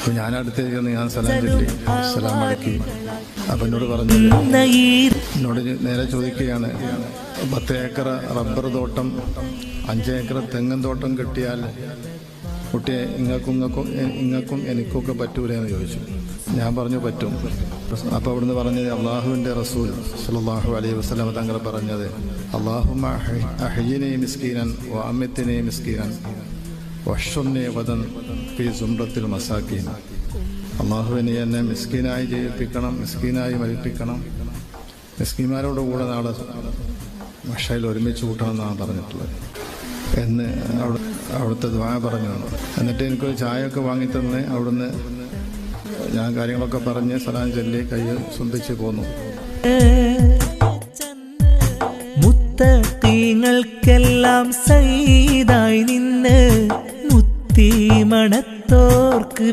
അപ്പോൾ ഞാൻ അടുത്തേക്ക് ഞാൻ സലാം ചൊല്ലി. സലാം മടക്കി അപ്പം എന്നോട് പറഞ്ഞു എന്നോട് നേരെ ചോദിക്കുകയാണ് പത്ത് ഏക്കർ റബ്ബർ തോട്ടം അഞ്ച് ഏക്കർ തെങ്ങൻ തോട്ടം കിട്ടിയാൽ കുട്ടിയെ ഇങ്ങക്കും ഇങ്ങക്കും ഇങ്ങക്കും എനിക്കൊക്കെ പറ്റൂലേ എന്ന് ചോദിച്ചു. ഞാൻ പറഞ്ഞു പറ്റും. അപ്പോൾ അവിടുന്ന് പറഞ്ഞത് അള്ളാഹുവിന്റെ റസൂൽ സല്ലല്ലാഹു അലൈഹി വസല്ലം തങ്ങൾ പറഞ്ഞത് അള്ളാഹുമ അഹയ്യനെയും മിസ്കീനൻ വാമ്യത്തിനെയും മിസ്കീനൻ. വഷുനെ വദൻ ഫി സുംറത്തിൽ മസാക്കീൻ. അള്ളാഹുവിനെ എന്നെ മിസ്കീനായി ജയിപ്പിക്കണം മിസ്കീനായി മരിപ്പിക്കണം. മിസ്കീന്മാരോട് കൂടെ നാളെ മഷയിൽ ഒരുമിച്ച് കൂട്ടണമെന്നാണ് പറഞ്ഞിട്ടുള്ളത്. എന്ന് അവിടെ അവിടുത്തെ ദ്വാ പറഞ്ഞു. എന്നിട്ട് എനിക്കൊരു ചായയൊക്കെ വാങ്ങിത്തന്ന് അവിടുന്ന് ഞാൻ കാര്യങ്ങളൊക്കെ പറഞ്ഞ് സലാം ചൊല്ലി കൈ സുന്ദിച്ച് പോന്നു. മുത്തീങ്ങൾക്കെല്ലാം സൈതായി നിന്ന് മുത്തി മണത്തോർക്ക്